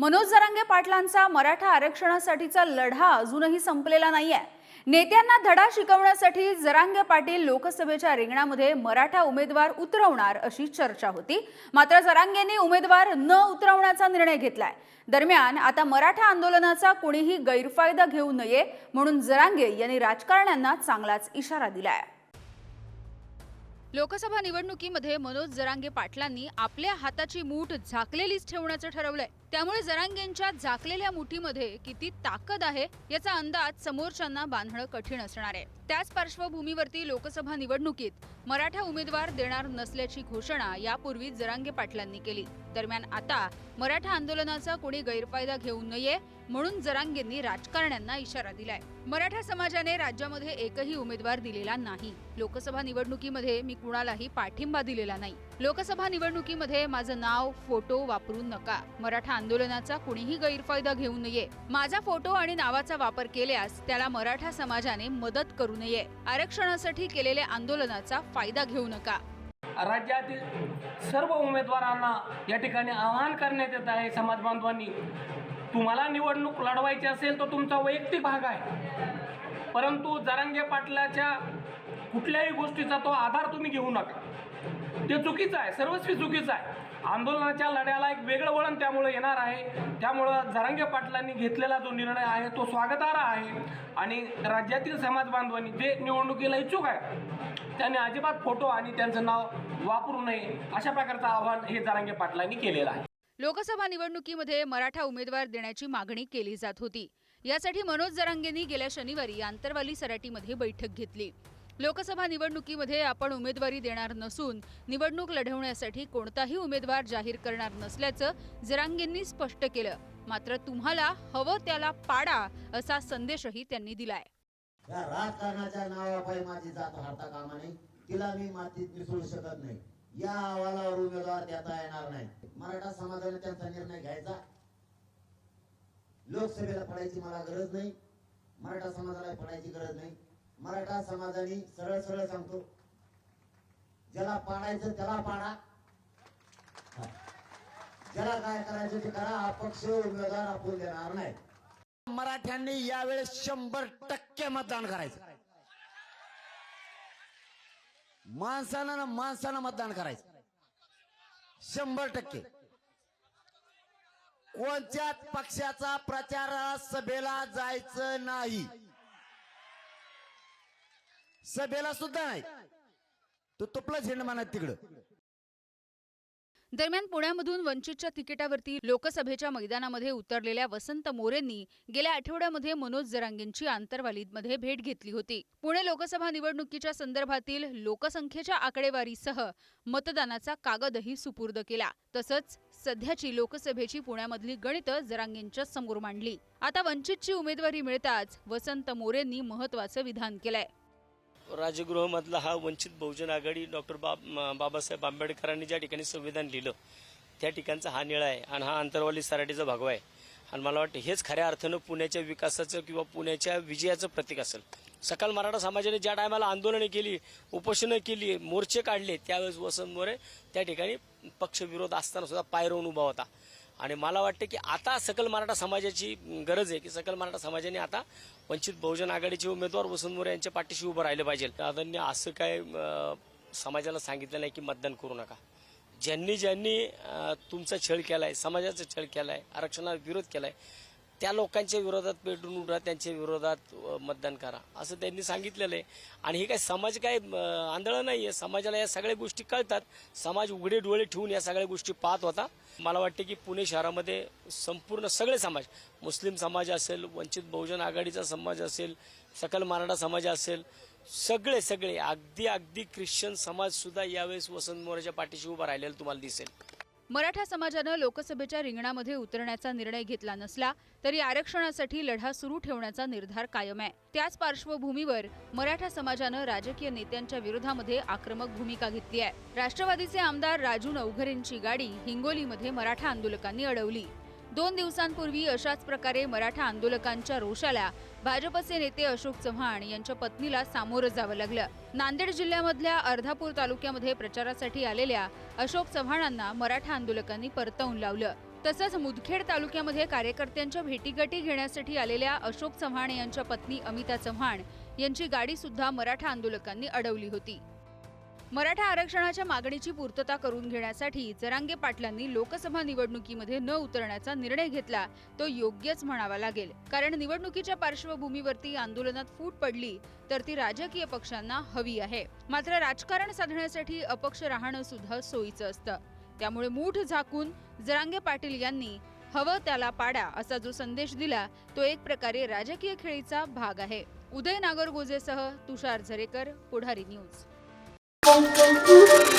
मनोज जरांगे पाटलांचा मराठा आरक्षणासाठीचा लढा अजूनही संपलेला नाहीये. नेत्यांना धडा शिकवण्यासाठी जरांगे पाटील लोकसभेच्या रिंगणामध्ये मराठा उमेदवार उतरवणार अशी चर्चा होती. मात्र जरांगेंनी उमेदवार न उतरवण्याचा निर्णय घेतलाय. दरम्यान आता मराठा आंदोलनाचा कोणीही गैरफायदा घेऊ नये म्हणून जरांगे यांनी राजकारण्यांना चांगलाच इशारा दिलाय. लोकसभा निवडणुकीमध्ये मनोज जरांगे पाटलांनी आपल्या हाताची मूठ झाकलेलीच ठेवण्याचं ठरवलंय. त्यामुळे जरांगेंच्या झाकलेल्या मुठीमध्ये किती ताकद आहे याचा अंदाज समोरच्यांना बांधणं कठीण असणार आहे. त्याच पार्श्वभूमीवरती लोकसभा निवडणुकीत मराठा उमेदवार देणार नसल्याची घोषणा यापूर्वी जरांगे पाटलांनी केली. दरम्यान आता मराठा आंदोलनाचा कोणी गैरफायदा घेऊ नये म्हणून जरांगेंनी राजकारण्यांना इशारा दिलाय. मराठा समाजाने राज्यामध्ये एकही उमेदवार दिलेला नाही. लोकसभा निवडणुकीमध्ये मी कुणालाही पाठिंबा दिलेला नाही. लोकसभा निवडणुकीमध्ये माझं नाव फोटो वापरू नका. मराठा आंदोलनाचा कुणीही गैरफायदा घेऊ नये. माझा फोटो आणि नावाचा वापर केल्यास त्याला मराठा समाजाने मदत करू नये. आरक्षणासाठी केलेल्या आंदोलनाचा फायदा घेऊ नका. राज्यातील सर्व उमेदवारांना या ठिकाणी आवाहन करण्यात येत आहे समाज बांधवांनी. तुम्हाला निवडणूक लढवायची असेल तर तुमचा वैयक्तिक भाग आहे. परंतु जरांगे पाटलाच्या कुठल्याही गोष्टीचा तो आधार तुम्ही घेऊ नका. ते चुकीचं आहे सर्वस्वी चुकीचं आहे. आंदोलनाच्या लढ्याला एक वेगळं वळण त्यामुळे येणार आहे. त्यामुळं जरांगे पाटलांनी घेतलेला जो निर्णय आहे तो स्वागतार्ह आहे. आणि राज्यातील समाज बांधवांनी जे निवडणुकीला इच्छुक आहे त्यांनी अजिबात फोटो आणि त्यांचं नाव वापरू नये अशा प्रकारचं आवाहन हे जरांगे पाटलांनी केलेलं आहे. लोकसभा निवडणुकीमध्ये मराठा उमेदवार देण्याची मागणी केली जात होती. यासाठी मनोज जरांगेंनी गेल्या शनिवारी आंतरवाली सराटीमध्ये बैठक घेतली. लोकसभा निवडणुकीमध्ये आपण उमेदवारी देणार नसून निवडणूक लढवण्यासाठी कोणताही उमेदवार जाहीर करणार नसल्याचं जरांगेंनी स्पष्ट केलं. मात्र तुम्हाला हवं त्याला पाडा असा संदेशही त्यांनी दिलाय. राजकारणाच्या नावापायी माझी जात हरता कामा नाही तिला मी मातीत मिसळू शकत नाही. या अहवालावर उमेदवार देता येणार नाही. मराठा समाजाने त्यांचा निर्णय घ्यायचा. लोकसभेला पडायची मला गरज नाही. मराठा समाजाला पडायची गरज नाही. मराठा समाजाने सरळ सरळ सांगतो ज्याला पाडायचं त्याला पाडा. ज्याला काय करायचं ते करा अपक्ष उमेदवार आपण देणार नाही. मराठ्यांनी यावेळेस शंभर टक्के मतदान करायचं. माणसानं माणसानं मतदान करायचं. शंभर टक्के. कोणत्याच पक्षाचा प्रचार सभेला जायचं नाही? सभेला सुद्धा नाही. तो तुपला झेंड मानत तिकडं. दरम्यान पुण्यामधून वंचितच्या तिकिटावरती लोकसभेच्या मैदानामध्ये उतरलेल्या वसंत मोरेंनी गेल्या आठवड्यामध्ये मनोज जरांगेंची आंतरवालीमध्ये भेट घेतली होती. पुणे लोकसभा निवडणुकीच्या संदर्भातील लोकसंख्येच्या आकडेवारीसह मतदानाचा कागदही सुपूर्द केला. तसंच सध्याची लोकसभेची पुण्यामधली गणितं जरांगेंच्या समोर मांडली. आता वंचितची उमेदवारी मिळताच वसंत मोरेंनी महत्वाचं विधान केलंय. राजगृहमधला हा वंचित बहुजन आघाडी डॉक्टर बाब बाबासाहेब आंबेडकरांनी ज्या ठिकाणी संविधान लिहिलं त्या ठिकाणचा हा निळा आहे आणि हा अंतरवाली सराटीचा भगवा आहे. आणि मला वाटतं हेच खऱ्या अर्थानं पुण्याच्या विकासाचं किंवा पुण्याच्या विजयाचं प्रतीक असेल. सकाळ मराठा समाजाने ज्या टायमाला आंदोलनं केली उपोषणं केली मोर्चे काढले त्यावेळेस वसंत मोरे त्या ठिकाणी पक्षविरोध असताना सुद्धा पायरवून उभा होता. आणि मला वाटतं की आता सकल मराठा समाजाची गरज आहे की सकल मराठा समाजाने आता वंचित बहुजन आघाडीचे उमेदवार वसंत मोरे यांच्या पाठीशी उभं राहिलं पाहिजे. दादांनी असं काय समाजाला सांगितलं नाही की मतदान करू नका. ज्यांनी ज्यांनी तुमचा छळ केलाय समाजाचा छळ केलाय आरक्षणाला विरोध केलाय त्या लोकांच्या विरोधात पेटून उठा त्यांच्या विरोधात मतदान करा. असं त्यांनी सांगितलेलं आहे. आणि हे काय समाज काय आंधळं नाही आहे. समाजाला या सगळ्या गोष्टी कळतात. समाज उघडे डोळे ठेवून या सगळ्या गोष्टी पाहत होता. मला वाटते की पुणे शहरामध्ये संपूर्ण सगळे समाज मुस्लिम समाज असेल वंचित बहुजन आघाडीचा समाज असेल सकल मराठा समाज असेल सगळे सगळे अगदी अगदी ख्रिश्चन समाज सुद्धा यावेळेस वसंत मोराच्या पाठीशी उभा राहिलेला तुम्हाला दिसेल. मराठा समाजानं लोकसभेच्या रिंगणामध्ये उतरण्याचा निर्णय घेतला नसला तरी आरक्षणासाठी लढा सुरू ठेवण्याचा निर्धार कायम आहे. त्याच पार्श्वभूमीवर मराठा समाजानं राजकीय नेत्यांच्या विरोधामध्ये आक्रमक भूमिका घेतली आहे. राष्ट्रवादीचे आमदार राजू नवघरेंची गाडी हिंगोलीमध्ये मराठा आंदोलकांनी अडवली. दोन दिवसांपूर्वी अशाच प्रकारे मराठा आंदोलकांच्या रोषाला भाजपचे नेते अशोक चव्हाण यांच्या पत्नीला सामोरं जावं लागलं. नांदेड जिल्ह्यामधल्या अर्धापूर तालुक्यामध्ये प्रचारासाठी आलेल्या अशोक चव्हाणांना मराठा आंदोलकांनी परतवून लावलं. तसंच मुदखेड तालुक्यामध्ये कार्यकर्त्यांच्या भेटीगाठी घेण्यासाठी आलेल्या अशोक चव्हाण यांच्या पत्नी अमिता चव्हाण यांची गाडी सुद्धा मराठा आंदोलकांनी अडवली होती. मराठा आरक्षणाच्या मागणीची पूर्तता करून घेण्यासाठी जरांगे पाटलांनी लोकसभा निवडणुकीमध्ये न उतरण्याचा निर्णय घेतला. तो योग्यच म्हणावा लागेल. कारण निवडणुकीच्या पार्श्वभूमीवरती आंदोलनात फूट पडली तर ती राजकीय पक्षांना हवी आहे. मात्र राजकारण साधण्यासाठी अपक्ष राहणं सुद्धा सोयीचं असतं. त्यामुळे मूठ झाकून जरांगे पाटील यांनी हवं त्याला पाडा असा जो संदेश दिला तो एक प्रकारे राजकीय खेळीचा भाग आहे. Uday नागरगोजेसह Tushar Zarekar Pudhari news. Thank you.